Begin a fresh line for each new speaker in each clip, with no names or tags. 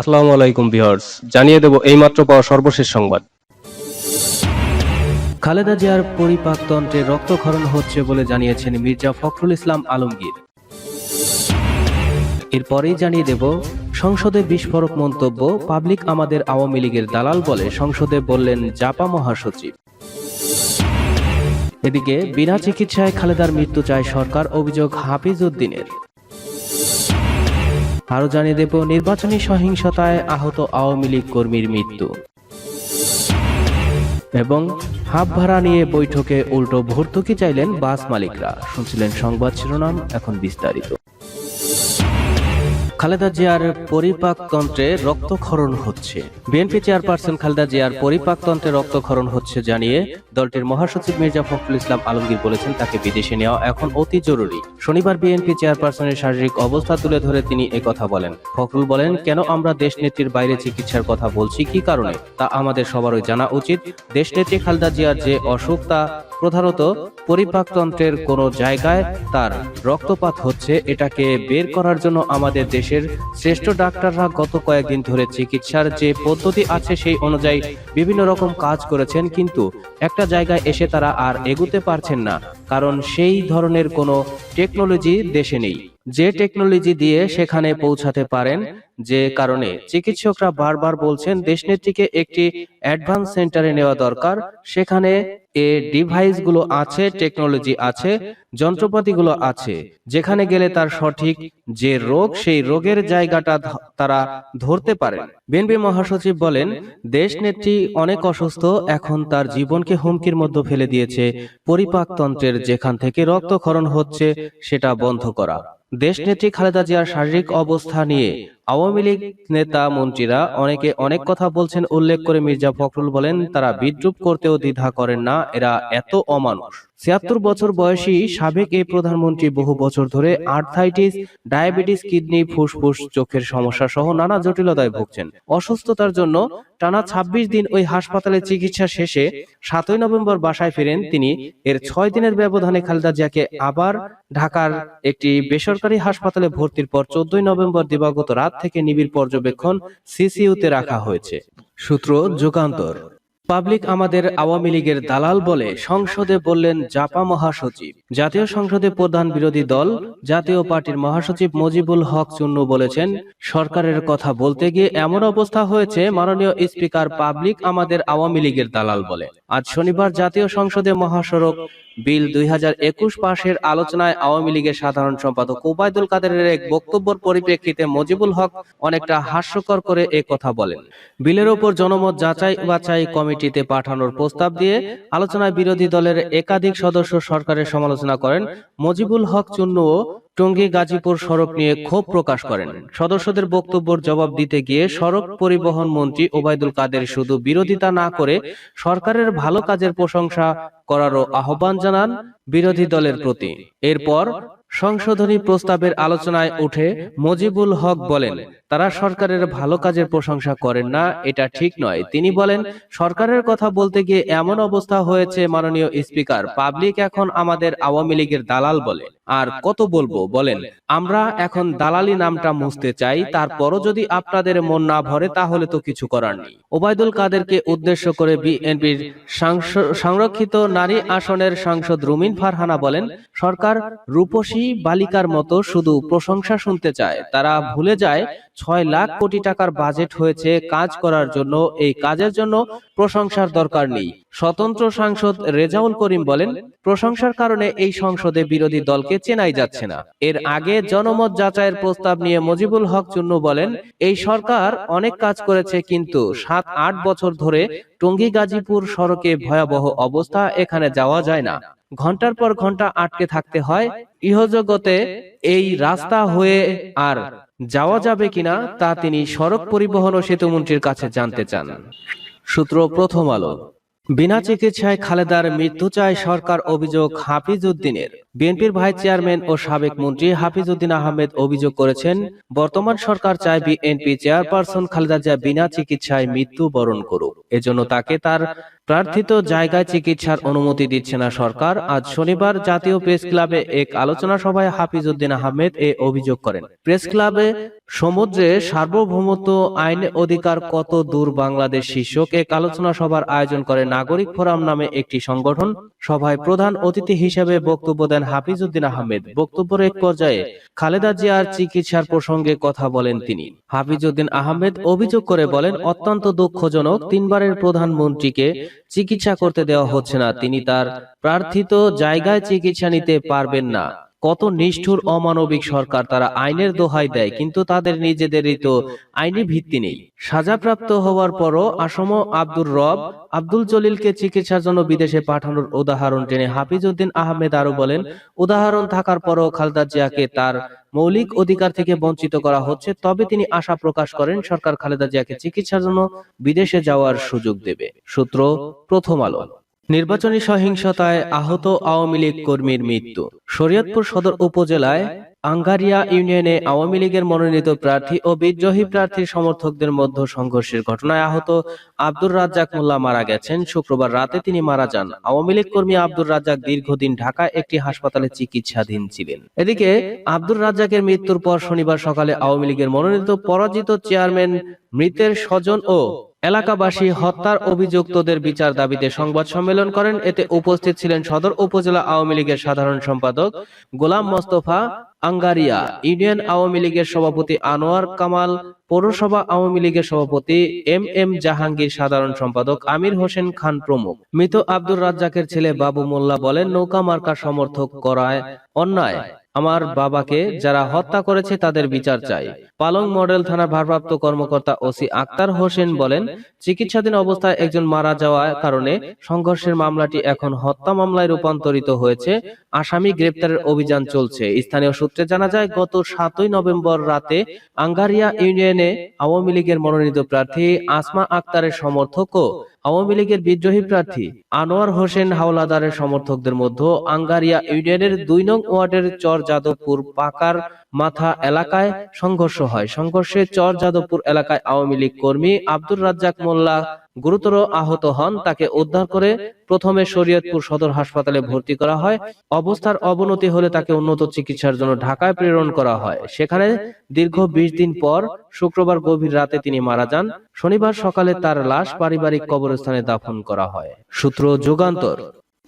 আসসালামু আলাইকুম ভিউয়ার্স, জানিয়ে দেব এইমাত্র পাওয়া সর্বশেষ সংবাদ।
খালেদা জিয়ার পরিপাকতন্ত্রে রক্তক্ষরণ হচ্ছে বলে জানিয়েছেন মির্জা ফখরুল ইসলাম আলমগীর। এরপরেই জানিয়ে দেব, সংসদে বিস্ফোরক মন্তব্য পাবলিক আমাদের আওয়ামী লীগের দালাল বলে সংসদে বললেন জাপা মহাসচিব। এদিকে বিনা চিকিৎসায় খালেদার মৃত্যু চায় সরকার অভিযোগ হাফিজ উদ্দিনের আরও জানিয়ে দেব, নির্বাচনী সহিংসতায় আহত আওয়ামী লীগ কর্মীর মৃত্যু। এবং হাফ ভাড়া নিয়ে বৈঠকে উল্টো ভর্তুকি চাইলেন বাস মালিকরা। শুনছিলেন সংবাদ শিরোনাম, এখন বিস্তারিত। খালেদা জিয়ার পরিপাকতন্ত্রে রক্তক্ষরণ হচ্ছে। বিএনপি চেয়ারপারসন খালেদা জিয়ার পরিপাকতন্ত্রে রক্তক্ষরণ হচ্ছে জানিয়ে দলটির মহাসচিব মির্জা ফখরুল ইসলাম আলমগীর বলেছেন তাকে বিদেশে নেওয়া এখন অতি জরুরি। শনিবার বিএনপি চেয়ারপারসনের শারীরিক অবস্থা তুলে ধরে তিনি কথা বলেন। ফখরুল বলেন, কেন আমরা দেশনেত্রীর বাইরে চিকিৎসার কথা বলছি? কি কারণে? তা আমাদের সবারই জানা উচিত। দেশনেত্রী খালেদা জিয়ার যে অসুখ, তা প্রধানত পরিপাকতন্ত্রের কোনো জায়গায় তার রক্তপাত হচ্ছে। এটাকে বের করার জন্য আমাদের দেশের শ্রেষ্ঠ ডাক্তাররা গত কয়েকদিন ধরে চিকিৎসার যে পদ্ধতি আছে সেই অনুযায়ী বিভিন্ন রকম কাজ করেছেন, কিন্তু একটা জায়গায় এসে তারা আর এগুতে পারছেন না। কারণ সেই ধরনের কোনো টেকনোলজি দেশে নেই। যে টেকনোলজি দিয়ে সেখানে পৌঁছাতে পারেন, যে কারণে চিকিৎসকরা বারবার বলছেন দেশনেত্রীকে একটি অ্যাডভান্স সেন্টারে নেওয়া দরকার। সেখানে এ ডিভাইসগুলো আছে টেকনোলজি আছে, যন্ত্রপাতিগুলো আছে। যেখানে গেলে তার সঠিক যে রোগ, সেই রোগের জায়গাটা তারা ধরতে পারেন। বিএনপি মহাসচিব বলেন, দেশনেত্রী অনেক অসুস্থ, এখন তার জীবনকে হুমকির মধ্যে ফেলে দিয়েছে পরিপাকতন্ত্রের যেখান থেকে রক্তক্ষরণ হচ্ছে সেটা বন্ধ করা। দেশনেত্রী খালেদা জিয়ার শারীরিক অবস্থা নিয়ে আওয়ামী লীগ নেতা মন্ত্রীরা অনেকে অনেক কথা বলছেন, উল্লেখ করে মির্জা ফখরুল বলেন, তারা বিদ্রুপ করতেও দ্বিধা করেন না, এরা এত অমানুষ। ছিয়াত্তর বছর বয়সী সাবেক এই প্রধানমন্ত্রী বহু বছর ধরে আর্থাইটিস, ডায়াবেটিস, কিডনি, ফুসফুস, চোখের সমস্যা সহ নানা জটিলতায় ভুগছেন। অসুস্থতার জন্য টানা ২৬ দিন ওই হাসপাতালে চিকিৎসা শেষে সাতই নভেম্বর বাসায় ফেরেন তিনি। এর ছয় দিনের ব্যবধানে খালেদা জিয়াকে আবার ঢাকার একটি বেসরকারি হাসপাতালে ভর্তির পর চোদ্দই নভেম্বর দিবাগত রাত থেকে নিবিড় পর্যবেক্ষণ সিসিইউতে রাখা হয়েছে। সূত্র যুগান্তর। পাবলিক আমাদের আওয়ামী লীগের দালাল বলে সংসদে বললেন জাপা মহাসচিব। জাতীয় সংসদে প্রধান বিরোধী দল জাতীয় পার্টির মহাসচিব মজিবুল হক চুন্নু বলেছেন সরকারের কথা বলতে গিয়ে এমন অবস্থা হয়েছে মাননীয় স্পিকার পাবলিক আমাদের আওয়ামী লীগের দালাল বলে। আজ শনিবার জাতীয় সংসদে মহাসড়ক বিল দুই হাজার একুশ পাশের আলোচনায় আওয়ামী লীগের সাধারণ সম্পাদক ওবায়দুল কাদেরের এক বক্তব্যের পরিপ্রেক্ষিতে মজিবুল হক অনেকটা হাস্যকর করে এ কথা বলেন বিলের ওপর জনমত যাচাই বাছাই কমিটিতে পাঠানোর প্রস্তাব দিয়ে আলোচনায় বিরোধী দলের একাধিক সদস্য সরকারের সমালোচনা করেন মজিবুল হক চুন্নুও টঙ্গী গাজীপুর সড়ক নিয়ে ক্ষোভ প্রকাশ করেন। সদস্যদের বক্তব্যের জবাব দিতে গিয়ে সড়ক পরিবহন মন্ত্রী ওবায়দুল কাদের শুধু বিরোধিতা না করে সরকারের ভালো কাজের প্রশংসা করারও আহ্বান জানান বিরোধী দলের প্রতি। এরপর সংশোধনী প্রস্তাবের আলোচনায় উঠে মজিবুল হক বলেন তারা সরকারের ভালো কাজের প্রশংসা করেন না, এটা ঠিক নয়। তিনি বলেন, সরকারের কথা বলতে গিয়ে এমন অবস্থা হয়েছে, মাননীয় স্পিকার, পাবলিক এখন আমাদের আওয়ামী লীগের দালাল বলে। আর কত বলব, বলেন, আমরা এখন দালালি নামটা মুছতে চাই, তারপরও যদি আপনাদের মন না ভরে, তাহলে তো কিছু করার নেই। ওবায়দুল কাদেরকে উদ্দেশ্য করে বিএনপির সংরক্ষিত নারী আসনের সাংসদ রুমিন ফারহানা বলেন, সরকার রূপসী বালিকার মতো শুধু প্রশংসা শুনতে চায়, তারা ভুলে যায় ছয় লাখ কোটি টাকার বাজেট হয়েছে কাজ করার জন্য। এই কাজের জন্য প্রশংসার দরকার নেই। স্বতন্ত্র সাংসদ রেজাউল করিম বলেন, প্রশংসার কারণে এই সংসদে বিরোধী দলকে চেনাই যাচ্ছে না। এর আগে জনমত যাচাইয়ের প্রস্তাব নিয়ে মজিবুল হক চুন্নু বলেন, এই সরকার অনেক কাজ করেছে কিন্তু সাত, আট বছর ধরে টঙ্গী গাজীপুর সড়কে ভয়াবহ অবস্থা এখানে যাওয়া যায় না। ঘণ্টার পর ঘণ্টা আটকে থাকতে হয়। ইহজগতে এই রাস্তা হয়ে আর যাওয়া যাবে কিনা তা তিনি সড়ক পরিবহন ও সেতুমন্ত্রীর কাছে জানতে চান। সূত্র প্রথম আলো। বিনা চিকিৎসায় খালেদার মৃত্যু চায় সরকার অভিযোগ হাফিজ উদ্দিনের। বিএনপির ভাইস চেয়ারম্যান ও সাবেক মন্ত্রী হাফিজ উদ্দিন আহমেদ অভিযোগ করেছেন বর্তমান সরকার চায় বিএনপি চেয়ারপারসন খালেদা জিয়া বিনা চিকিৎসায় মৃত্যু বরণ করুক। এজন্য তাকে তার প্রার্থিত জায়গায় চিকিৎসার অনুমতি দিচ্ছে না সরকার। আজ শনিবার জাতীয় প্রেস ক্লাবে এক আলোচনা সভায় হাফিজউদ্দিন আহমেদ এ অভিযোগ করেন। প্রেস ক্লাবে, সমুদ্রে সার্বভৌমত্ব আইন অধিকার কত দূর বাংলাদেশ শীর্ষক? এক আলোচনা সভার আয়োজন করে নাগরিক ফোরাম নামে একটি সংগঠন। সভায় প্রধান অতিথি হিসেবে বক্তব্য দেন হাফিজউদ্দিন আহমেদ। বক্তব্যের এক পর্যায়ে খালেদা জিয়ার চিকিৎসার প্রসঙ্গে কথা বলেন তিনি। হাফিজউদ্দিন আহমেদ অভিযোগ করে বলেন, অত্যন্ত দুঃখজনক, তিনবারের প্রধানমন্ত্রীকে চিকিৎসা করতে দেওয়া হচ্ছে না। তিনি তার প্রার্থিত জায়গায় চিকিৎসা নিতে পারবেন না। কত নিষ্ঠুর অমানবিক সরকার তারা আইনের দোহাই দেয় কিন্তু তাদের নিজেদেরই তো আইনি ভিত্তি নেই। সাজাপ্রাপ্ত হওয়ার পরও আসম আব্দুর রব আব্দুল জলিলকে চিকিৎসার জন্য বিদেশে পাঠানোর উদাহরণ টেনে হাফিজউদ্দিন আহমেদ আরও বলেন উদাহরণ থাকার পরও খালেদা জিয়াকে তার মৌলিক অধিকার থেকে বঞ্চিত করা হচ্ছে তবে তিনি আশা প্রকাশ করেন সরকার খালেদা জিয়াকে চিকিৎসার জন্য বিদেশে যাওয়ার সুযোগ দেবে। সূত্র প্রথম আলো। নির্বাচনী সহিংসতায় আহত আওয়ামী লীগ কর্মীর মৃত্যু। শরীয়তপুর সদর উপজেলায় আঙ্গারিয়া ইউনিয়নে আওয়ামী লীগের মনোনীত প্রার্থী ও বিদ্রোহী প্রার্থীর সমর্থকদের মধ্যে সংঘর্ষের ঘটনায় আহত আব্দুর রাজ্জাক মোল্লা মারা গেছেন। শুক্রবার রাতে তিনি মারা যান। আওয়ামী লীগ কর্মী আব্দুর রাজ্জাক দীর্ঘদিন ঢাকায় একটি হাসপাতালে চিকিৎসাধীন ছিলেন। এদিকে আব্দুর রাজ্জাকের মৃত্যুর পর শনিবার সকালে আওয়ামী লীগের মনোনীত পরাজিত চেয়ারম্যান মৃতের স্বজন ও এলাকাবাসী হত্যার অভিযুক্তদের বিচার দাবিতে সংবাদ সম্মেলন করেন। এতে উপস্থিত ছিলেন সদর উপজেলা আওয়ামী লীগের সাধারণ সম্পাদক গোলাম মোস্তফা আঙ্গারিয়া, ইউনিয়ন আওয়ামী লীগের সভাপতি আনোয়ার কামাল, পৌরসভা আওয়ামী লীগের সভাপতি এম এম জাহাঙ্গীর, সাধারণ সম্পাদক আমির হোসেন খান প্রমুখ। মৃত আব্দুর রাজ্জাকের ছেলে বাবু মোল্লা বলেন, নৌকা মার্কা সমর্থক করায় অন্যায়। আমার বাবাকে যারা হত্যা করেছে তাদের বিচার চাই। পালং মডেল থানার ভারপ্রাপ্ত কর্মকর্তা ওসি আক্তার হোসেন বলেন, চিকিৎসাধীন অবস্থায় একজন মারা যাওয়ার কারণে সংঘর্ষের মামলাটি এখন হত্যা মামলায় রূপান্তরিত হয়েছে। আসামি গ্রেপ্তারের অভিযান চলছে। স্থানীয় সূত্রে জানা যায়, গত সাতই নভেম্বর রাতে আঙ্গারিয়া ইউনিয়নে আওয়ামী লীগের মনোনীত প্রার্থী আসমা আক্তারের সমর্থক ও আওয়ামী লীগের বিদ্রোহী প্রার্থী আনোয়ার হোসেন হাওলাদারের সমর্থকদের মধ্যে আঙ্গারিয়া ইউনিয়নের দুই নং ওয়ার্ডের চর যাদবপুর পাকার মাথা এলাকায় সংঘর্ষ হয়। সংঘর্ষে চর যাদবপুর এলাকায় আওয়ামী লীগ কর্মী আব্দুর রাজ্জাক মোল্লা গুরুতর আহত হন। তাকে উদ্ধার করে প্রথমে শরীয়তপুর সদর হাসপাতালে ভর্তি করা হয়। অবস্থার অবনতি হলে তাকে উন্নত চিকিৎসার জন্য ঢাকায় প্রেরণ করা হয়। সেখানে দীর্ঘ বিশ দিন পর শুক্রবার গভীর রাতে তিনি মারা যান। শনিবার সকালে তার লাশ পারিবারিক কবরস্থানে দাফন করা হয়। সূত্র যুগান্তর।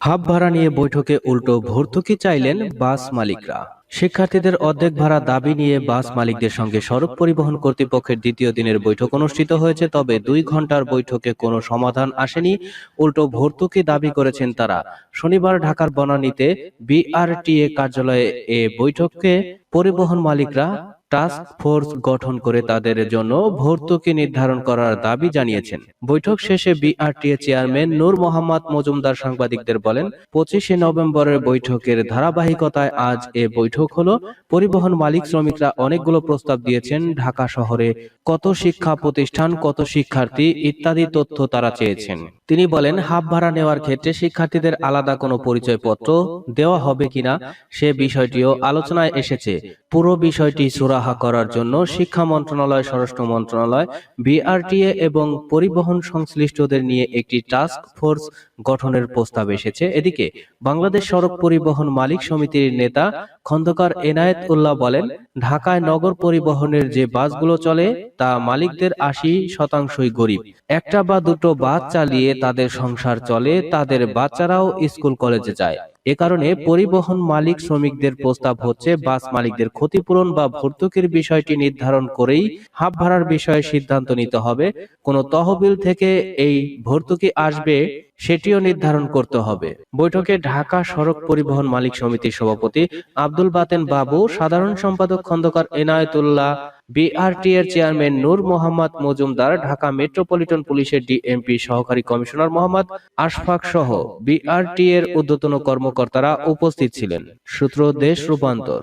হাব ভাড়া নিয়ে বৈঠকে উল্টো ভর্তুকি চাইলেন বাস মালিকরা। শিক্ষার্থীদের অর্ধেক ভাড়া দাবি নিয়ে বাস মালিকদের সঙ্গে সড়ক পরিবহন কর্তৃপক্ষের দ্বিতীয় দিনের বৈঠক অনুষ্ঠিত হয়েছে, তবে দুই ঘণ্টার বৈঠকে কোনো সমাধান আসেনি। উল্টো ভর্তুকি দাবি করেছেন তারা। শনিবার ঢাকার বনানীতে বিআরটিএ কার্যালয়ে এ বৈঠকে পরিবহন মালিকরা টাস্ক ফোর্স গঠন করে তাদের জন্য ভর্তুকি নির্ধারণ করার দাবি জানিয়েছেন। বৈঠক শেষে বিআরটিএ চেয়ারম্যান নূর মোহাম্মদ মজুমদার সাংবাদিকদের বলেন, পঁচিশে নভেম্বরের বৈঠকের ধারাবাহিকতায় আজ এ বৈঠক হলো। পরিবহন মালিক শ্রমিকরা অনেকগুলো প্রস্তাব দিয়েছেন, ঢাকা শহরে কত শিক্ষা প্রতিষ্ঠান, কত শিক্ষার্থী ইত্যাদি তথ্য তারা চেয়েছেন। তিনি বলেন, হাফ ভাড়া নেওয়ার ক্ষেত্রে শিক্ষার্থীদের আলাদা কোনো পরিচয়পত্র দেওয়া হবে কিনা সে বিষয়টিও আলোচনায় এসেছে। পুরো বিষয়টি সুরাহা করার জন্য শিক্ষা মন্ত্রণালয়, স্বরাষ্ট্র মন্ত্রণালয়, বিআরটিএ এবং পরিবহন সংশ্লিষ্টদের নিয়ে একটি টাস্ক ফোর্স গঠনের প্রস্তাব এসেছে। এদিকে বাংলাদেশ সড়ক পরিবহন মালিক সমিতির নেতা খন্দকার এনায়েত উল্লাহ বলেন, ঢাকায় নগর পরিবহনের যে বাসগুলো চলে, তা মালিকদের আশি শতাংশই গরিব। একটা বা দুটো বাস চালিয়ে তাদের সংসার চলে, তাদের বাচ্চারাও স্কুল কলেজে যায়। এ কারণে পরিবহন মালিক শ্রমিকদের প্রস্তাব হচ্ছে বাস মালিকদের ক্ষতিপূরণ বা ভর্তুকির বিষয়টি নির্ধারণ করেই হাফ ভাড়ার বিষয়ে সিদ্ধান্ত নিতে হবে। কোনো তহবিল থেকে এই ভর্তুকি আসবে সেটিও নির্ধারণ করতে হবে। বৈঠকে ঢাকা সড়ক পরিবহন মালিক সমিতির সভাপতি আব্দুল বাতেন বাবু, সাধারণ সম্পাদক খন্দকার এনায়েতুল্লাহ বিআরটি এর চেয়ারম্যান নূর মোহাম্মদ মজুমদার, ঢাকা মেট্রোপলিটন পুলিশের ডিএমপি সহকারী কমিশনার মোহাম্মদ আশফাক সহ বিআরটি এর ঊর্ধ্বতন কর্মকর্তারা উপস্থিত ছিলেন। সূত্র দেশ রূপান্তর।